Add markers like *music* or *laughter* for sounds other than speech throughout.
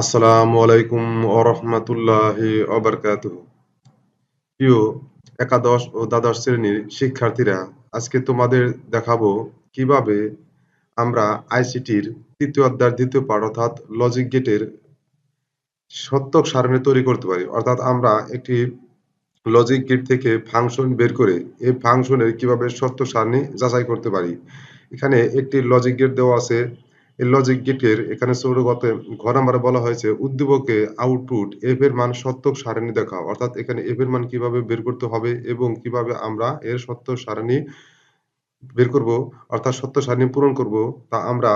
আসসালামু আলাইকুম ওরহমতুল্লাহি অবরকাতুহ প্রিয় একাদশ ও দ্বাদশ শ্রেণির শিক্ষার্থীরা, আজকে তোমাদের দেখাবো কীভাবে আমরা আইসিটির তৃতীয় অধ্যায়ের দ্বিতীয় পাঠ অর্থাৎ লজিক গেটের সত্যক সারণী তৈরি করতে পারি। অর্থাৎ আমরা একটি লজিক গেট থেকে ফাংশন বের করে এই ফাংশনের কীভাবে সত্য সারণী যাচাই করতে পারি। এখানে একটি লজিক গেট দেওয়া আছে। লজিক গেটের এখানে সৌরগতে ঘর নাম্বারে বলা হয়েছে, উদ্দীপকে আউটপুট এফ এর মান সত্যক সারণী দেখাও অর্থাৎ এখানে এফ এর মান কীভাবে বের করতে হবে এবং কীভাবে আমরা এর সত্য সারণী বের করব, অর্থাৎ সত্য সারণী পূরণ করব, তা আমরা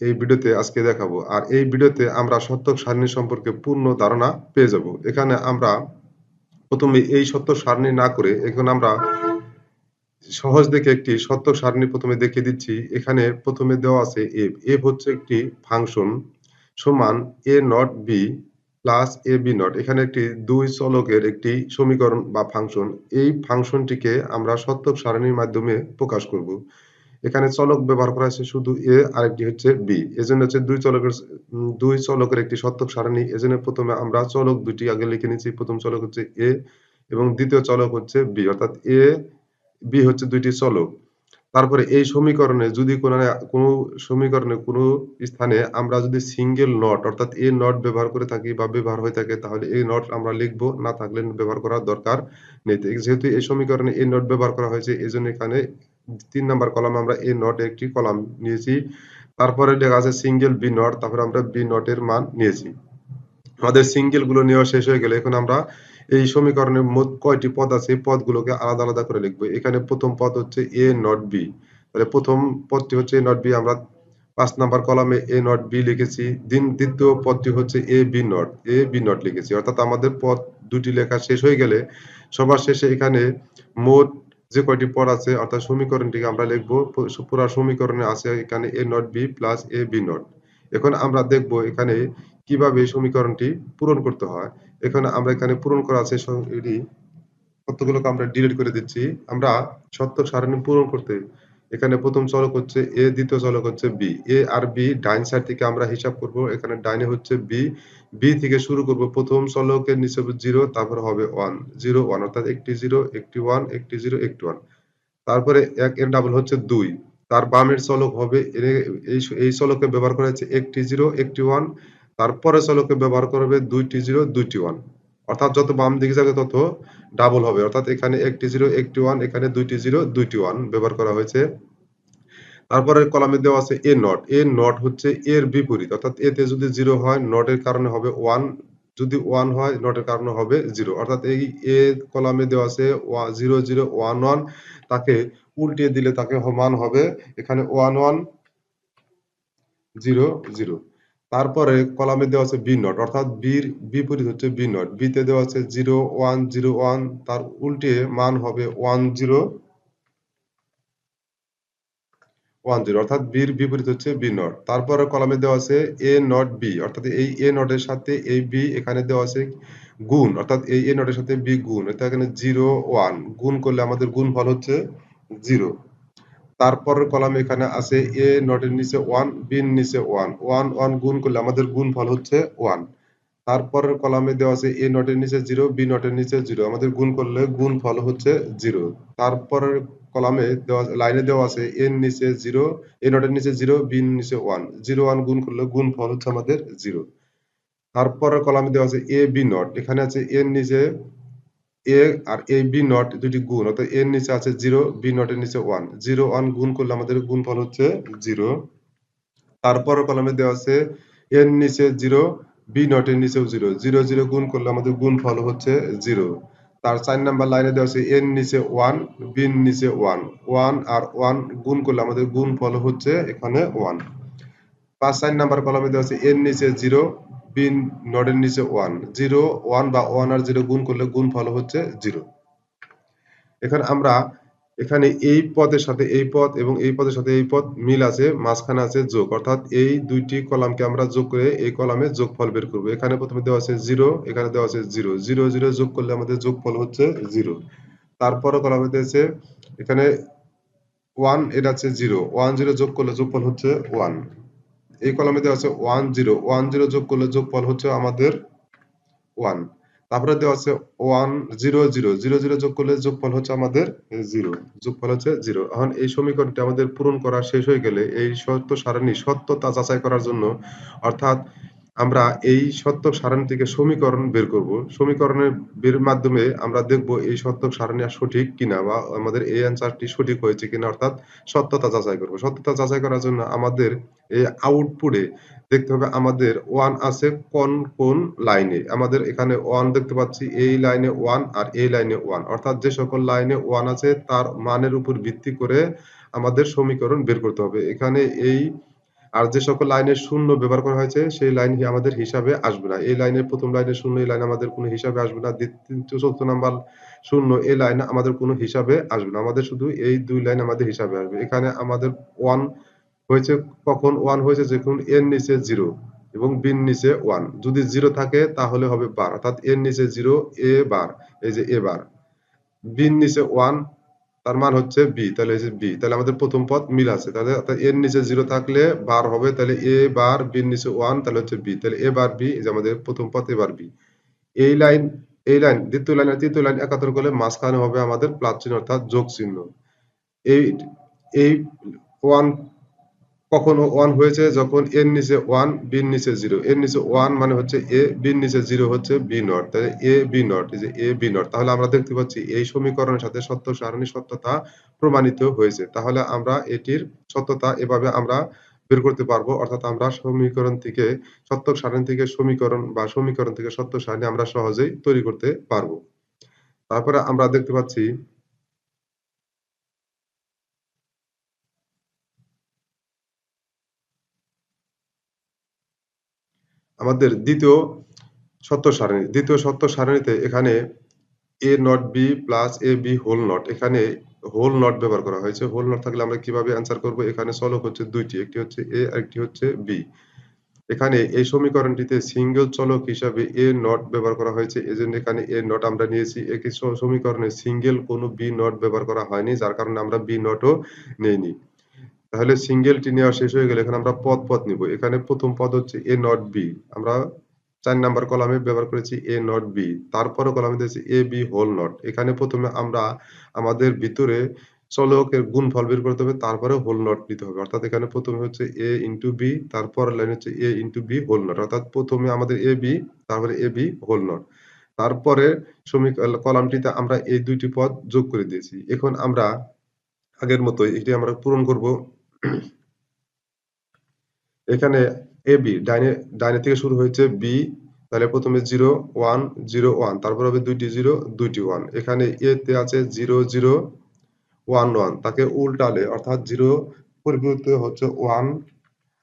এই ভিডিওতে আজকে দেখাবো। আর এই ভিডিওতে আমরা সত্যক সারণী সম্পর্কে পূর্ণ ধারণা পেয়ে যাব। এখানে আমরা প্রথমে এই সত্য সারণী না করে এখন আমরা সহজ দেখে একটি সত্য সারণী প্রথমে দেখিয়ে দিচ্ছি। এখানে প্রথমে দেওয়া আছে এফ। এফ হচ্ছে একটি ফাংশন সমান A not B plus A B not. এখানে একটি দুই চলকের একটি সমীকরণ বা ফাংশন। এই ফাংশনটিকে আমরা সত্যক সারণীর মাধ্যমে প্রকাশ করব। এখানে চলক ব্যবহার করা হয়েছে শুধু এ আর আরেকটি হচ্ছে বি। এজন্য হচ্ছে দুই চলকের দুই চলকের একটি সত্যক সারণী। এজন্য প্রথমে আমরা চলক দুটি আগে লিখে নিচ্ছি। প্রথম চলক হচ্ছে এ এবং দ্বিতীয় চলক হচ্ছে বি। অর্থাৎ এ বি হচ্ছে দুইটি চলক তারপরে এই সমীকরণে যদি কোনো কোনো সমীকরণে কোনো স্থানে আমরা যদি সিঙ্গেল নট অর্থাৎ এ নট ব্যবহার করে থাকি বা ব্যবহার হয়ে থাকে, তাহলে এই নট আমরা লিখব, না থাকলে ব্যবহার করার দরকার নেই। যেহেতু এই সমীকরণে এই নট ব্যবহার করা হয়েছে এই জন্য এখানে তিন নাম্বার কলামে আমরা এই নট একটি কলাম নিয়েছি। তারপরে লেখা আছে সিঙ্গেল বি নট তারপরে আমরা বি নটের মান নিয়েছি। আমাদের সিঙ্গেলগুলো নেওয়া শেষ হয়ে গেলে এখন আমরা এই সমীকরণে মোট কয়টি পদ আছে? এই পদগুলোকে আলাদা আলাদা করে লিখব। এখানে প্রথম পদ হচ্ছে এ নট বি তাহলে প্রথম পদটি হচ্ছে এ নট বি আমরা পাঁচ নাম্বার কলামে এ নট বি লিখেছি। দিন দ্বিতীয় পদটি হচ্ছে A B not A B not লিখেছি। অর্থাৎ আমাদের পদ দুটি লেখা শেষ হয়ে গেলে সবার শেষে এখানে মোট যে কয়টি পদ আছে, অর্থাৎ সমীকরণটিকে আমরা লিখব। পুরা সমীকরণে আছে এখানে A not B plus A B not এখন আমরা দেখব এখানে কীভাবে সমীকরণটি পূরণ করতে হয়? এখানে আমরা এখানে পূরণ করা আছে এটি কতগুলোকে আমরা ডিলিট করে দিচ্ছি? আমরা সত্য সারণী পূরণ করতে এখানে প্রথম চলক হচ্ছে এ দ্বিতীয় চলক হচ্ছে বি এ আর বি ডাইন সাইড থেকে আমরা হিসাব করব। এখানে ডাইনে হচ্ছে বি বি থেকে শুরু করব। প্রথম চলকের নিচে জিরো তারপর হবে ওয়ান জিরো ওয়ান অর্থাৎ একটি জিরো একটি ওয়ান একটি জিরো একটি ওয়ান তারপরে এক এর ডাবল হচ্ছে দুই। তার বামের চলক হবে এই এই চলকে ব্যবহার করা হয়েছে একটি জিরো একটি ওয়ান তারপরে চলকে ব্যবহার করবে দুইটি জিরো, দুইটি ওয়ান অর্থাৎ যত বাম দিকে যাবে তত ডাবল হবে। অর্থাৎ এখানে একটি জিরো, একটি ওয়ান এখানে দুইটি জিরো, দুইটি ওয়ান ব্যবহার করা হয়েছে। তারপরে কলামে দেওয়া আছে এ নট এ নট হচ্ছে এর বিপরীত। অর্থাৎ এতে যদি জিরো হয় নটের কারণে হবে ওয়ান যদি ওয়ান হয় নটের কারণে হবে জিরো অর্থাৎ এই এ কলামে দেওয়া আছে জিরো জিরো ওয়ান ওয়ান তাকে উল্টিয়ে দিলে তাকে মান হবে এখানে ওয়ান ওয়ান জিরো জিরো তারপরে কলামে দেওয়া আছে বি নট, অর্থাৎ বির বিপরীত হচ্ছে বি নট। বিতে দেওয়া আছে জিরো, ওয়ান জিরো, ওয়ান, তার উল্টে মান হবে ওয়ান, জিরো ওয়ান, জিরো, অর্থাৎ বির বিপরীত হচ্ছে বি নট। তারপরে কলামে দেওয়া আছে এ নট বি, অর্থাৎ এই এ নটের সাথে এই বি এখানে দেওয়া আছে গুণ, অর্থাৎ এই এ নটের সাথে বি গুণ। এটা এখানে জিরো, ওয়ান। গুণ করলে আমাদের গুণ ফল হচ্ছে জিরো। তারপরের কলামে এখানে আছে এ নটের নিচে ওয়ান, বির নিচে ওয়ান। ওয়ান ওয়ান গুণ করলে আমাদের গুণ ফল হচ্ছে ওয়ান। তারপরের কলামে দেওয়া আছে এ নটের নিচে জিরো, বি নটের নিচে জিরো। আমাদের গুণ করলে গুণ ফল হচ্ছে জিরো। তারপরের কলামে দেওয়া লাইনে দেওয়া আছে এর নিচে জিরো, এ নটের নিচে জিরো, বি নিচে ওয়ান। জিরো, ওয়ান গুণ করলে গুণ ফল হচ্ছে আমাদের জিরো। তারপরের কলামে দেওয়া আছে এ, বি নট। এখানে আছে এর নিচে এ আর এ বি নট দুটি গুণ, অর্থাৎ এর নিচে আছে জিরো বি নটের নিচে ওয়ান জিরো ওয়ান গুণ করলে আমাদের গুণ ফল হচ্ছে জিরো তারপর কলমে দেওয়া আছে এর নিচে জিরো বি নটের নিচেও জিরো জিরো জিরো গুণ করলে আমাদের গুণ ফল হচ্ছে জিরো তার চার নাম্বার লাইনে দেওয়া আছে এর নিচে ওয়ান বির নিচে ওয়ান ওয়ান আর ওয়ান গুণ করলে আমাদের গুণ ফল হচ্ছে এখানে ওয়ান পাঁচ, চার নাম্বার কলমে দেওয়া আছে এর নিচে জিরো বিন নডের নিচে ওয়ান জিরো ওয়ান বা ওয়ান আর জিরো গুণ করলে গুণ ফল হচ্ছে জিরো এখানে আমরা এখানে এই পদের সাথে এই পদ এবং এই পদের সাথে এই পদ মিল আছে, মাঝখানে আছে যোগ। অর্থাৎ এই দুইটি কলামকে আমরা যোগ করে এই কলামে যোগফল বের করব। এখানে প্রথমে দেওয়া আছে জিরো এখানে দেওয়া আছে জিরো জিরো জিরো যোগ করলে আমাদের যোগফল হচ্ছে জিরো তারপরে কলামে দিয়েছে এখানে ওয়ান এটা আছে জিরো ওয়ান জিরো যোগ করলে যোগফল হচ্ছে ওয়ান এই কলামে দেওয়া আছে ওয়ান জিরো। ওয়ান জিরো যোগ করলে যোগফল হচ্ছে আমাদের ওয়ান। তারপরে দেওয়া আছে one zero zero. Zero zero যোগ করলে যোগফল হচ্ছে আমাদের জিরো। যোগফল হচ্ছে জিরো। এখন এই সমীকরণটি আমাদের পূরণ করা শেষ হয়ে গেলে এই সত্য সারণী সত্যতা যাচাই করার জন্য অর্থাৎ আমরা এই সত্য সারণী থেকে সমীকরণ বের করব। সমীকরণের বের মাধ্যমে আমরা দেখব এই সত্য সারণী সঠিক কিনা বা আমাদের এই অ্যান্সারটি সঠিক হয়েছে কিনা, অর্থাৎ সত্যতা যাচাই করব। সত্যতা যাচাই করার জন্য আমাদের এই আউটপুটে দেখতে হবে আমাদের ওয়ান আছে কোন কোন লাইনে আমাদের এখানে ওয়ান দেখতে পাচ্ছি, এই লাইনে ওয়ান আর এই লাইনে ওয়ান অর্থাৎ যে সকল লাইনে ওয়ান আছে, তার মানের উপর ভিত্তি করে আমাদের সমীকরণ বের করতে হবে। এখানে এই আর যে সকল লাইনে শূন্য ব্যবহার করা হয়েছে, সেই লাইন আমাদের হিসাবে আসবে না। এই লাইনের প্রথম লাইনে শূন্য, এই লাইন আমাদের কোনো হিসাবে আসবে না। দ্বিতীয় চতুর্থ নাম্বার শূন্য, এই লাইন আমাদের কোনো হিসাবে আসবে না। আমাদের শুধু এই দুই লাইন আমাদের হিসাবে আসবে। এখানে আমাদের ওয়ান হয়েছে কখন? ওয়ান হয়েছে যখন এর নিচে জিরো এবং বিন নিচে ওয়ান যদি জিরো থাকে, তাহলে হবে বার অর্থাৎ এর নিচে জিরো এ বার এই যে এ বার বিন নিচে ওয়ান তার মান হচ্ছে বি তাহলে এই যে বি তাহলে আমাদের প্রথম পদ মিল আছে। তাহলে এর নিচে জিরো থাকলে বার হবে, তাহলে এ বার বির নিচে ওয়ান তাহলে হচ্ছে বি তাহলে এ বার বি যে আমাদের প্রথম পদ এ বার বি এই লাইন এই লাইন দ্বিতীয় লাইন আর তৃতীয় লাইন একাত্তর করলে মাঝখানে হবে আমাদের প্লাস চিহ্ন অর্থাৎ যোগ চিহ্ন। এই এই ওয়ান কখনো ওয়ান হয়েছে যখন এর নিচে ওয়ান বির নিচে জিরো এর নিচে ওয়ান মানে হচ্ছে এ বির নিচে জিরো হচ্ছে বি নট তাহলে এ বি নট এই যে এ বি নট তাহলে আমরা দেখতে পাচ্ছি এই সমীকরণের সাথে সত্য সারণী সত্যতা প্রমাণিত হয়েছে। তাহলে আমরা এটির সত্যতা এভাবে আমরা বের করতে পারব। অর্থাৎ আমরা সমীকরণ থেকে সত্য সারণী থেকে সমীকরণ বা সমীকরণ থেকে সত্য সারণী আমরা সহজেই তৈরি করতে পারব। তারপরে আমরা দেখতে পাচ্ছি আমাদের দ্বিতীয় সত্য সারণী, দ্বিতীয় সত্য সারণীতে এখানে A not B plus A B whole not এখানে হোল নট ব্যবহার করা হয়েছে। হোল নট থাকলে আমরা কীভাবে অ্যান্সার করব? এখানে চলক হচ্ছে দুইটি, একটি হচ্ছে এ একটি হচ্ছে বি এখানে এই সমীকরণটিতে সিঙ্গেল চলক হিসাবে এ নট ব্যবহার করা হয়েছে, এজন্য এখানে এ নট আমরা নিয়েছি। একই সমীকরণে সিঙ্গেল কোনো বি নট ব্যবহার করা হয়নি, যার কারণে আমরা বি নটও নেইনি। তাহলে সিঙ্গেলটি নেওয়া শেষ হয়ে গেলে এখানে আমরা পদ পদ নিব। এখানে প্রথম পদ হচ্ছে এ নট বি আমরা চার নাম্বার কলামে ব্যবহার করেছি এ নট বি তারপরে কলামে দিয়েছি এ বি হোল নট এখানে প্রথমে আমরা আমাদের ভিতরে চলকের গুণফল বের করতে হবে, তারপরে হোল নট নিতে হবে। অর্থাৎ এখানে প্রথমে হচ্ছে এ ইন্টু বি তারপর লাইন হচ্ছে A into B whole not অর্থাৎ প্রথমে আমাদের এ বি তারপরে এ বি হোল নট তারপরে শ্রমিক কলামটিতে আমরা এই দুইটি পদ যোগ করে দিয়েছি। এখন আমরা আগের মতোই এটি আমরা পূরণ করব। *clears throat* এখানে এ বি ডাইনে ডাইনে থেকে শুরু হয়েছে বি তাহলে প্রথমে জিরো, ওয়ান জিরো, ওয়ান, তারপর হবে দুইটি জিরো, দুইটি ওয়ান। এখানে এতে আছে জিরো জিরো, ওয়ান ওয়ান। তাকে উল্টালে, অর্থাৎ জিরো পরিবর্তে হচ্ছে ওয়ান,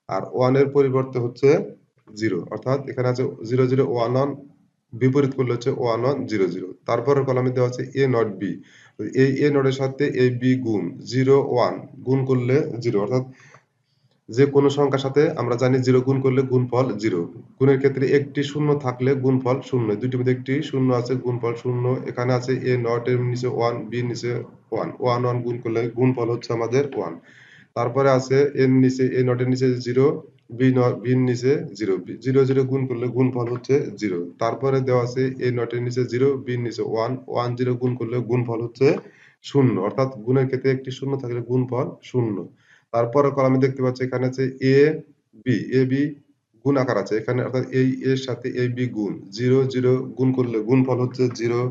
আর ওয়ানের পরিবর্তে হচ্ছে জিরো। অর্থাৎ এখানে আছে জিরো জিরো, ওয়ান ওয়ান বিপরীত করলে হচ্ছে ওয়ান ওয়ান জিরো জিরো। তারপরে কলামে দেওয়া আছে এ নট বি এই এ নটের সাথে এ বি গুণ জিরো ওয়ান গুণ করলে জিরো। অর্থাৎ যে কোনো সংখ্যার সাথে আমরা জানি জিরো গুণ করলে গুণফল জিরো। গুণের ক্ষেত্রে একটি শূন্য থাকলে গুণফল শূন্য। দুইটির মধ্যে একটি শূন্য আছে, গুণফল শূন্য। এখানে আছে এ নট এর নিচে ওয়ান বি নিচে ওয়ান ওয়ান ওয়ান গুণ করলে গুণফল হচ্ছে আমাদের ওয়ান তারপরে আছে এর নিচে, এ নটের নিচে জিরো। বি বির নিচে জিরো জিরো জিরো গুণ করলে গুণফল হচ্ছে জিরো তারপরে দেওয়া আছে এ নটের নিচে জিরো বির নিচে ওয়ান ওয়ান জিরো গুণ করলে গুণফল হচ্ছে শূন্য। অর্থাৎ গুণের ক্ষেত্রে একটি শূন্য থাকলে গুণফল শূন্য। তারপরে কলামে দেখতে পাচ্ছি, এখানে আছে এ বি এ বি গুণ আকার আছে। এখানে অর্থাৎ এই এর সাথে এ বি গুণ। জিরো জিরো গুণ করলে গুণফল হচ্ছে জিরো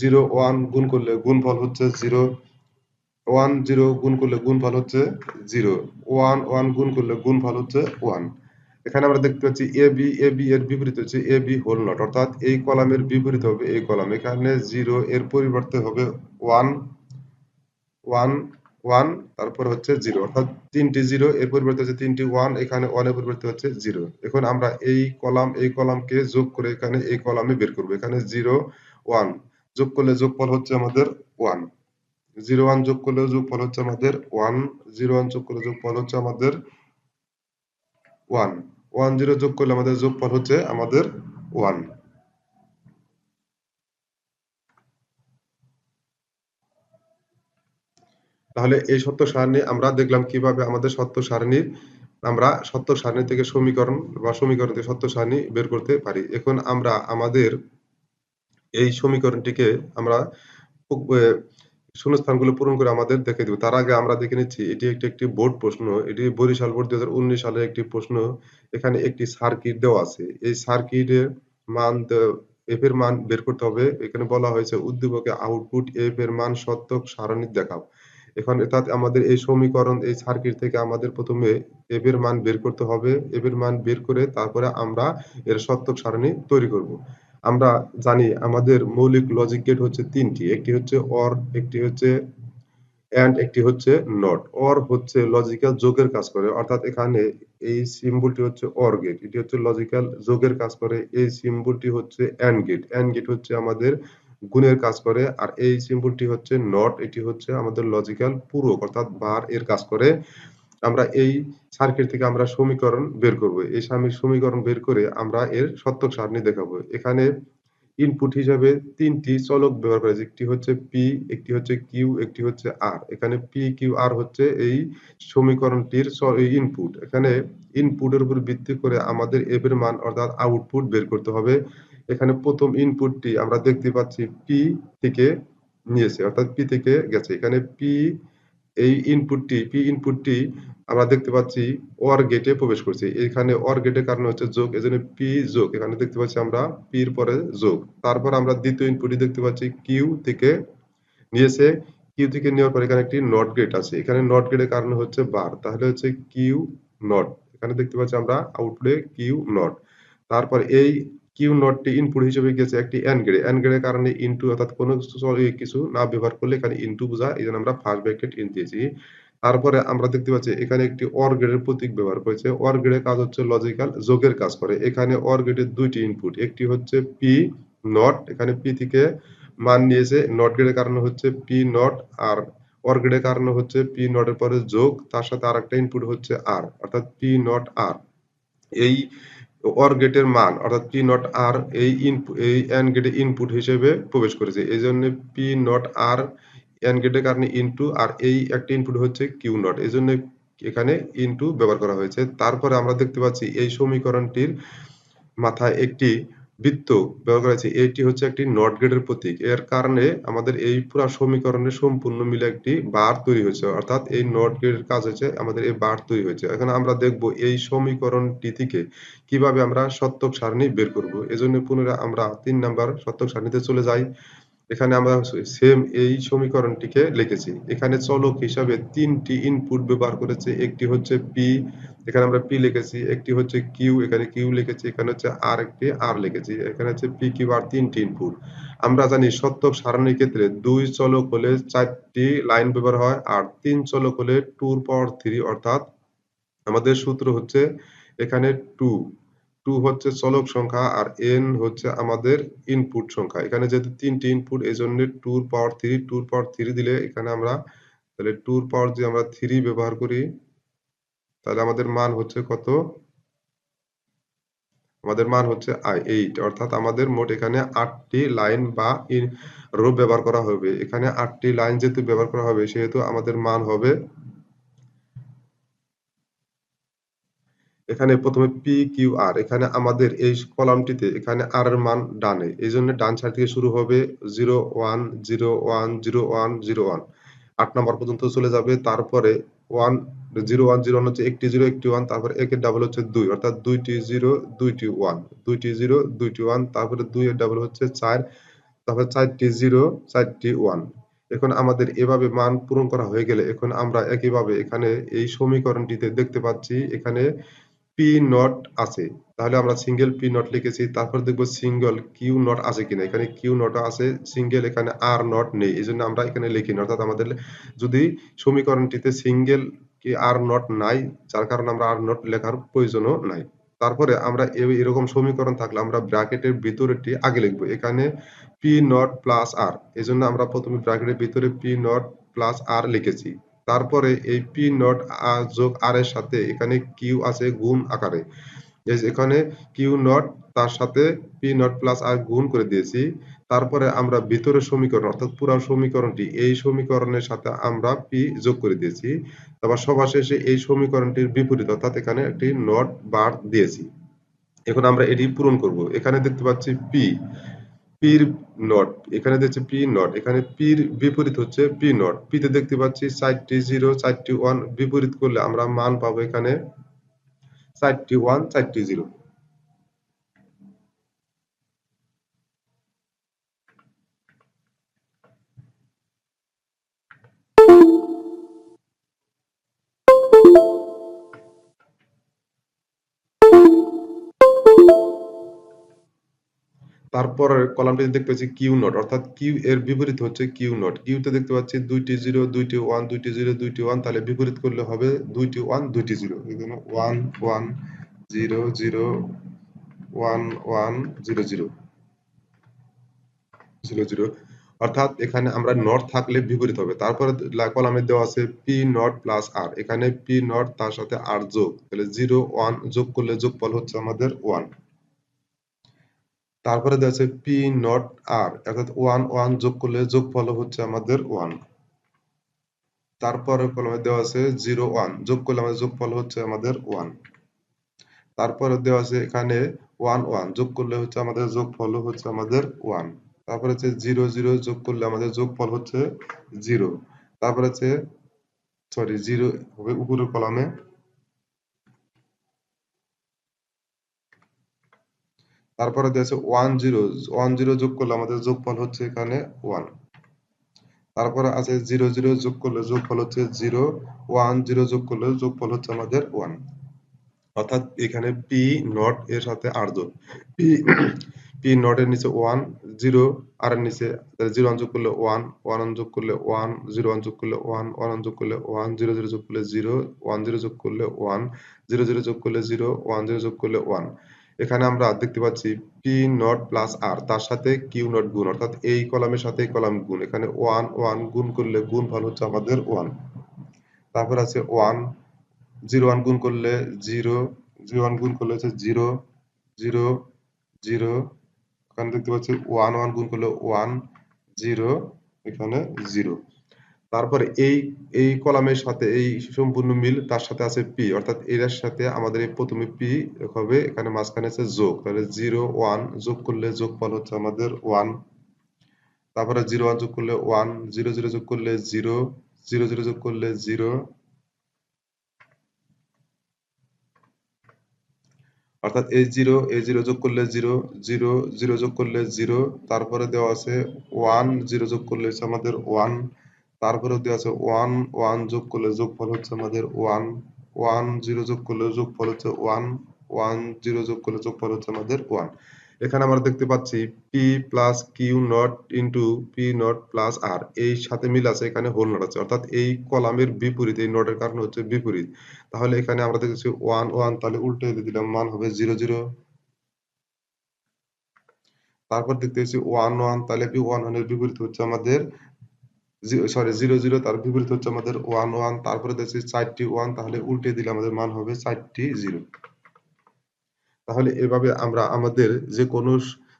জিরো ওয়ান গুণ করলে গুণফল হচ্ছে জিরো ওয়ান জিরো গুণ করলে গুণফল হচ্ছে জিরো। ওয়ান ওয়ান গুণ করলে গুণফল হচ্ছে ওয়ান। এখানে আমরা দেখতে পাচ্ছি এ, বি এ, বি এর বিপরীত হচ্ছে এ, বি, হোল নট। অর্থাৎ এই কলামের বিপরীত হবে এই কলাম। এখানে জিরো এর পরিবর্তে হবে ওয়ান ওয়ান ওয়ান, তারপর হচ্ছে জিরো। অর্থাৎ তিনটি জিরো এর পরিবর্তে হচ্ছে তিনটি ওয়ান, এখানে ওয়ানের পরিবর্তে হচ্ছে জিরো। এখন আমরা এই কলাম, এই কলামকে যোগ করে এখানে এই কলামে বের করব। এখানে জিরো, ওয়ান। যোগ করলে যোগফল হচ্ছে আমাদের ওয়ান। জিরো ওয়ান যোগ করলে যোগফল হচ্ছে আমাদের ওয়ান, জিরো ওয়ান যোগ করলে যোগফল হচ্ছে আমাদের ওয়ান। ওয়ান জিরো যোগ করলে আমাদের যোগফল হচ্ছে আমাদের ওয়ান। তাহলে এই সত্য সারণী আমরা দেখলাম কীভাবে আমাদের সত্য সারণীর আমরা সত্য সারণী থেকে সমীকরণ বা সমীকরণ থেকে সত্য সারণী বের করতে পারি। এখন আমরা আমাদের এই সমীকরণটিকে আমরা শূন্যস্থানগুলো পূরণ করে আমাদের দেখে দিব। তার আগে আমরা দেখে নিচ্ছি, এটি একটি একটি বোর্ড প্রশ্ন, এটি বরিশাল বোর্ড দুই হাজার উনিশ সালের একটি প্রশ্ন। এখানে একটি সার্কিট দেওয়া আছে। এই সার্কিটের মান এফ এর মান বের করতে হবে। এখানে বলা হয়েছে, উদ্দীপকে আউটপুট এফ এর মান সত্যক সারণী দেখাও। এখন অর্থাৎ আমাদের এই সমীকরণ, এই সার্কিট থেকে আমাদের প্রথমে এফ এর মান বের করতে হবে। এফ এর মান বের করে তারপরে আমরা এর সত্যক সারণী তৈরি করব। আমরা জানি আমাদের মৌলিক লজিক গেট হচ্ছে তিনটি, একটি হচ্ছে অর একটি হচ্ছে অ্যান্ড একটি হচ্ছে নট অর হচ্ছে লজিক্যাল যোগের কাজ করে, অর্থাৎ এখানে এই সিম্বলটি হচ্ছে অর গেট এটি হচ্ছে লজিক্যাল যোগের কাজ করে, এই সিম্বলটি হচ্ছে অ্যান্ড গেট অ্যান্ড গেট হচ্ছে আমাদের গুণের কাজ করে, আর এই সিম্বলটি হচ্ছে নট এটি হচ্ছে আমাদের লজিক্যাল পূরক, অর্থাৎ বার এর কাজ করে। আমরা এই সার্কিট থেকে আমরা সমীকরণ বের করব। এই সমীকরণ বের করে আমরা এর সত্যক সারণী দেখাবো। এখানে ইনপুট হিসাবে তিনটি চলক ব্যবহার করা হয়েছে। একটি হচ্ছে পি একটি হচ্ছে কিউ একটি হচ্ছে আর এখানে পি কিউ আর হচ্ছে এই সমীকরণটির ইনপুট এখানে ইনপুটের উপর ভিত্তি করে আমাদের এফ এর মান অর্থাৎ আউটপুট বের করতে হবে। এখানে প্রথম ইনপুটটি আমরা দেখতে পাচ্ছি পি থেকে নিয়েছে, অর্থাৎ পি থেকে গেছে। এখানে পি এই ইনপুটটি পি ইনপুটটি আমরা দেখতে পাচ্ছি অর গেটে প্রবেশ করছে। এখানে অর গেটের কারণে হচ্ছে যোগ, এজন্য পি যোগ। এখানে দেখতে পাচ্ছি আমরা পির পরে যোগ। তারপর আমরা দ্বিতীয় ইনপুটটি দেখতে পাচ্ছি কিউ থেকে নিয়েছে। কিউ থেকে নেওয়ার পর এখানে একটি নট গেট আছে। এখানে নট গেটের কারণে হচ্ছে বার তাহলে হচ্ছে কিউ নট এখানে দেখতে পাচ্ছি আমরা আউটপুটে কিউ নট তারপর এই কিউ নটটি ইনপুট হিসেবে গেছে একটি এন গ্রেড এন গ্রেডের কারণে ইনটু অর্থাৎ কোনো কিছু না ব্যবহার করলে এখানে ইনটু বোঝা, এই জন্য আমরা ফার্স্ট ব্র্যাকেট ইন দিয়েছি। তারপরে আমরা দেখতে পাচ্ছি এখানে একটি অর গ্রেডের প্রতীক ব্যবহার করেছে। অর গ্রেডের কাজ হচ্ছে লজিক্যাল যোগের কাজ করে। এখানে অর গ্রেডের দুইটি ইনপুট একটি হচ্ছে পি নট এখানে পি থেকে মান নিয়েছে। নট গ্রেডের কারণে হচ্ছে পি নট আর অর গ্রেডের কারণে হচ্ছে পি নটের পরে যোগ, তার সাথে আর একটা ইনপুট হচ্ছে আর অর্থাৎ পি নট আর এই অর গেটের মান, অর্থাৎ পি নট আর এই ইনপুট এই এন গেটে ইনপুট হিসেবে প্রবেশ করেছে। এই জন্য পি নট আর এন গেটের কারণে ইনটু আর এই একটা ইনপুট হচ্ছে কিউ নট এই জন্য এখানে ইনটু ব্যবহার করা হয়েছে। তারপরে আমরা দেখতে পাচ্ছি এই সমীকরণটির মাথায় একটি বৃত্ত ব্যবহার করা হয়েছে। এটি হচ্ছে একটি নট গেটের প্রতীক। এর কারণে আমাদের এই পুরো সমীকরণে সম্পূর্ণ মিলে একটি বার তৈরি হয়েছে। অর্থাৎ এই নট গেটের কাজ হচ্ছে আমাদের এই বার তৈরি হয়েছে। এখন আমরা দেখব এই সমীকরণটি থেকে কীভাবে আমরা সত্যক সারণী বের করব। এজন্য পুনরায় আমরা তিন নাম্বার সত্যক সারণীতে চলে যাই। এখানে আমরা সেম এই সমীকরণটিকে লিখেছি। এখানে চলক হিসাবে তিনটি ইনপুট ব্যবহার করেছে। একটি হচ্ছে পি এখানে আমরা পি লিখেছি। একটি হচ্ছে কিউ এখানে কিউ লিখেছি। এখানে হচ্ছে আর একটি আর লিখেছি। এখানে হচ্ছে পি কিউ আর তিনটি ইনপুট আমরা জানি সত্যক সারণীর ক্ষেত্রে দুই চলক হলে চারটি লাইন ব্যবহার হয় আর তিন চলক হলে টুর পাওয়ার থ্রি অর্থাৎ আমাদের সূত্র হচ্ছে এখানে টু টু হচ্ছে চলক সংখ্যা আর এন হচ্ছে আমাদের ইনপুট সংখ্যা। এখানে যেহেতু তিনটি ইনপুট এই জন্য টুর পাওয়ার থ্রি, টুর পাওয়ার থ্রি দিলে এখানে আমরা তাহলে টুর পাওয়ার যে আমরা থ্রি ব্যবহার করি, তাহলে আমাদের মান হচ্ছে কত? আমাদের মান হচ্ছে আই এইট অর্থাৎ আমাদের মোট এখানে আটটি লাইন বা রো ব্যবহার করা হবে। এখানে আটটি লাইন যেহেতু ব্যবহার করা হবে, সেহেতু আমাদের মান হবে এখানে প্রথমে পি কিউ আর এখানে আমাদের এই কলামটিতে এখানে আর এর মান ডানে। এই জন্য ডান সাইড থেকে শুরু হবে zero one zero one zero one zero one. আট নম্বর পর্যন্ত চলে যাবে। তারপরে one, zero one zero one হচ্ছে একটি জিরো, একটি ওয়ান। তারপরে একের ডাবল হচ্ছে দুই। অর্থাৎ দুইটি জিরো, দুইটি ওয়ান। দুইটি জিরো, দুইটি ওয়ান। তারপরে দুই এর ডাবল হচ্ছে চার। তারপরে চারটি জিরো, চারটি ওয়ান। এখন আমাদের এভাবে মান পূরণ করা হয়ে গেলে এখন আমরা একইভাবে এখানে এই সমীকরণটিতে দেখতে পাচ্ছি। এখানে পি নট আছে। তাহলে আমরা সিঙ্গেল পি নট লিখেছি, তারপর দেখব সিঙ্গেল কিউ নট আছে কিনা। এখানে কিউ নট আছে সিঙ্গেল এখানে আর নট নেই। এই জন্য আমরা এখানে লিখি লিখিনি অর্থাৎ আমাদের যদি সমীকরণটিতে সিঙ্গেল কি আর নট নাই, যার কারণে আমরা আর নট লেখার প্রয়োজনও নাই। তারপরে আমরা এরকম সমীকরণ থাকলে আমরা ব্র্যাকেটের ভিতরেটি আগে লিখব। এখানে পি নট প্লাস আর এই জন্য আমরা প্রথমে ব্র্যাকেটের ভিতরে পি নট প্লাস আর লিখেছি। তারপরে এই পি নট যোগ আর এর সাথে এখানে কিউ আছে গুণ আকারে। এখানে কিউ নট তার সাথে পি নট প্লাস আর গুণ করে দিয়েছি। তারপরে আমরা ভিতরের সমীকরণ অর্থাৎ পুরো সমীকরণটি এই সমীকরণের সাথে আমরা পি যোগ করে দিয়েছি। তারপর সবার শেষে এই সমীকরণটির বিপরীত অর্থাৎ এখানে একটি নট বার দিয়েছি। এখন আমরা এটি পূরণ করব। এখানে দেখতে পাচ্ছি পি পির নট, এখানে দেখছি পি নট, এখানে পির বিপরীত হচ্ছে পি নট। পিতে দেখতে পাচ্ছি চারটি জিরো, চারটি ওয়ান বিপরীত করলে আমরা মান পাবো এখানে চারটি ওয়ান, চারটি জিরো। তারপরের কলামটিতে দেখতে পাচ্ছি কিউ নট, অর্থাৎ কিউ এর বিপরীত হচ্ছে কিউ নট। কিউতে দেখতে পাচ্ছি দুইটি জিরো, দুইটি ওয়ান, দুইটি জিরো, দুইটি ওয়ান, তাহলে বিপরীত করলে হবে দুইটি ওয়ান, দুইটি zero. One one, zero zero, one one, zero zero. Zero zero. অর্থাৎ এখানে আমরা নট থাকলে বিপরীত হবে। তারপরে কলামে দেওয়া আছে পি নট প্লাস আর। এখানে পি নট তার সাথে আর যোগ। তাহলে জিরো, ওয়ান যোগ করলে যোগফল হচ্ছে আমাদের ওয়ান। তারপরে দেওয়া পি নট আর অর্থাৎ ওয়ান ওয়ান যোগ করলে যোগফল হচ্ছে আমাদের ওয়ান তারপরে কলমে দেওয়া আছে জিরো ওয়ান যোগ করলে আমাদের যোগফল হচ্ছে আমাদের ওয়ান তারপরে দেওয়া আছে এখানে ওয়ান ওয়ান যোগ করলে হচ্ছে আমাদের যোগফল হচ্ছে আমাদের ওয়ান তারপরে হচ্ছে জিরো জিরো যোগ করলে আমাদের যোগফল হচ্ছে জিরো তারপরে হচ্ছে সরি জিরো হবে উপরের কলামে তারপরে দিয়েছে ওয়ান জিরো ওয়ান জিরো যোগ করলে আমাদের যোগফল হচ্ছে এখানে ওয়ান তারপরে আছে জিরো জিরো যোগ করলে যোগফল হচ্ছে জিরো ওয়ান জিরো যোগ করলে যোগফল হচ্ছে আমাদের ওয়ান অর্থাৎ এখানে পি নট এর সাথে আর যোগ পি পি নট এর নিচে ওয়ান জিরো আর এর নিচে জিরো ওয়ান যোগ করলে ওয়ান ওয়ান ওয়ান যোগ করলে ওয়ান জিরো ওয়ান যোগ করলে ওয়ান ওয়ান ওয়ান যোগ করলে ওয়ান জিরো জিরো যোগ করলে জিরো ওয়ান জিরো যোগ করলে ওয়ান জিরো জিরো যোগ করলে জিরো ওয়ান জিরো যোগ করলে ওয়ান এখানে আমরা দেখতে পাচ্ছি পি নট প্লাস আর তার সাথে কিউ নট গুণ, অর্থাৎ এই কলামের সাথে কলাম গুণ। এখানে ওয়ান ওয়ান গুণ করলে গুণ ফল হচ্ছে আমাদের ওয়ান তারপর আছে ওয়ান জিরো ওয়ান গুণ করলে জিরো জিরো ওয়ান গুণ করলে হচ্ছে জিরো জিরো জিরো এখানে দেখতে পাচ্ছি ওয়ান ওয়ান গুণ করলে ওয়ান জিরো এখানে জিরো তারপরে এই এই কলামের সাথে এই সম্পূর্ণ মিল তার সাথে আছে পি অর্থাৎ এর সাথে আমাদের এই প্রথমে পি হবে, এখানে মাঝখানে আছে যোগ, তাহলে জিরো ওয়ান যোগ করলে যোগফল হচ্ছে আমাদের ওয়ান তারপরে জিরো ওয়ান যোগ করলে ওয়ান জিরো জিরো যোগ করলে জিরো জিরো জিরো যোগ করলে জিরো অর্থাৎ এই জিরো এই জিরো যোগ করলে জিরো জিরো জিরো যোগ করলে জিরো তারপরে দেওয়া আছে ওয়ান জিরো যোগ করলে আমাদের ওয়ান তারপরে দেওয়া আছে ওয়ান ওয়ান যোগ করলে যোগফল হচ্ছে আমাদের ওয়ান ওয়ান জিরো যোগ করলে যোগফল হচ্ছে ওয়ান ওয়ান জিরো যোগ করলে যোগফল হচ্ছে আমাদের ওয়ান। এখানে আমরা দেখতে পাচ্ছি P plus Q not into P not plus আর এই সাথে মিল আছে এখানে হোল নট আছে। অর্থাৎ এই কলামের বিপরীত, এই নটের কারণে হচ্ছে বিপরীত। তাহলে এখানে আমরা দেখছি ওয়ান ওয়ান, তাহলে উল্টে দিলাম, মান হবে জিরো জিরো। তারপর দেখতে পাচ্ছি ওয়ান ওয়ান, তাহলে কি ওয়ান ওয়ানের বিপরীত হচ্ছে আমাদের সরি জিরো জিরো তার বিপরীত হচ্ছে আমাদের ওয়ান ওয়ান তারপরে দেখছি চারটি ওয়ান তাহলে উল্টে দিলে আমাদের মান হবে চারটি জিরো তাহলে এভাবে আমরা আমাদের যে কোনো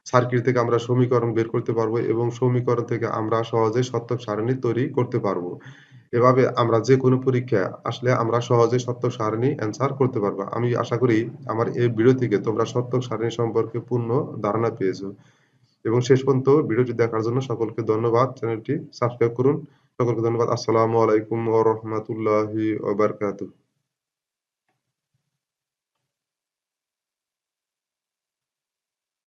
সার্কিট থেকে আমরা সমীকরণ বের করতে পারব এবং সমীকরণ থেকে আমরা সহজে সত্যক সারণী তৈরি করতে পারব। এভাবে আমরা যে কোনো পরীক্ষা আসলে আমরা সহজে সত্যক সারণী অ্যান্সার করতে পারব। আমি আশা করি আমার এই ভিডিও থেকে তোমরা সত্যক সারণী সম্পর্কে পূর্ণ ধারণা পেয়েছ। এবং শেষ পর্যন্ত ভিডিওটি দেখার জন্য সকলকে ধন্যবাদ। চ্যানেলটি সাবস্ক্রাইব করুন। সকলকে ধন্যবাদ। আসসালামু আলাইকুম ওয়া রাহমাতুল্লাহি ওয়া